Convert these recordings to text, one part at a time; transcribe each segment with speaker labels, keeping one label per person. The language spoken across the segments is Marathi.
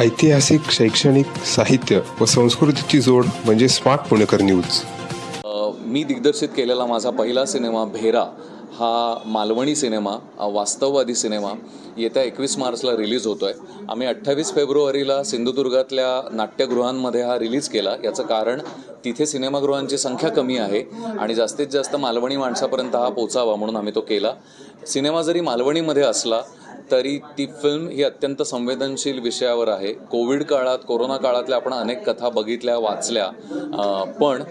Speaker 1: ऐतिहासिक शैक्षणिक साहित्य व संस्कृतीची जोड म्हणजे स्मार्ट पुणेकर न्यूज.
Speaker 2: मी दिग्दर्शित केलेला माझा पहिला सिनेमा भेरा हा मालवणी सिनेमा वास्तववादी सिनेमा येत्या एकवीस मार्चला रिलीज होतो आहे आम्ही अठ्ठावीस फेब्रुवारीला सिंधुदुर्गातल्या नाट्यगृहांमध्ये हा रिलीज केला. याचं कारण तिथे सिनेमागृहांची संख्या कमी आहे आणि जास्तीत जास्त मालवणी माणसापर्यंत हा पोचावा म्हणून आम्ही तो केला. सिनेमा जरी मालवणीमध्ये असला तरी ती फिल्म ही अत्यंत संवेदनशील विषयावर आहे. कोविड काळात कोरोना काळातल्या आपण अनेक कथा बघितल्या वाचल्या. पण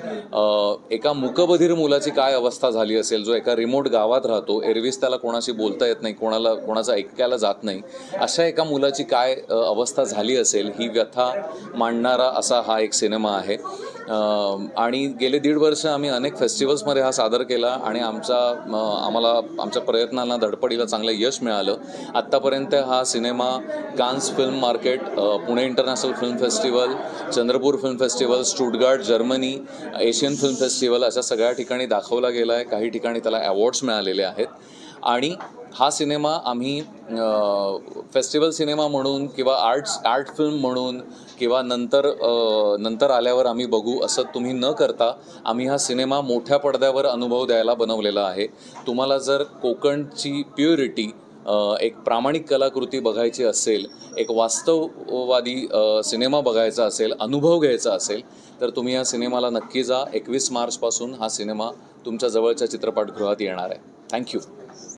Speaker 2: एका मुकबधीर मुलाची काय अवस्था झाली असेल जो एका रिमोट गावात राहतो एरवीस त्याला कोणाशी बोलता येत नाही कोणाला कोणाचं ऐकायला जात नाही अशा एका मुलाची काय अवस्था झाली असेल ही व्यथा मांडणारा असा हा एक सिनेमा आहे. आणि गेले दीड वर्ष आम्ही अनेक फेस्टिवल्समध्ये हा सादर केला आणि आमचा आम्हाला आमच्या प्रयत्नांना धडपडीला चांगलं यश मिळालं. आत्तापर्यंत हा cinema Cannes film market Pune international film festival Chandrapur film festival Stuttgart Germany Asian film festival अशा सगळ्या ठिकाणी दाखवला गेला आहे काही ठिकाणी त्याला अवॉर्ड्स मिळालेले आहेत. आणि हा सिनेमा आम्ही फेस्टिवल सिनेमा म्हणून किंवा आर्ट्स आर्ट फिल्म म्हणून किंवा नंतर नंतर आल्यावर आम्ही बघू असं तुम्ही न करता आम्ही हा सिनेमा मोठ्या पडद्यावर अनुभव द्यायला बनवलेला आहे. तुम्हाला जर कोकणची प्युरिटी एक प्रामाणिक कलाकृती बघायची असेल एक वास्तववादी सिनेमा बघायचा असेल अनुभव घ्यायचा असेल तर तुम्ही या सिनेमाला नक्की जा. एकवीस मार्चपासून हा सिनेमा तुमच्या जवळच्या चित्रपटगृहात येणार आहे. Thank you.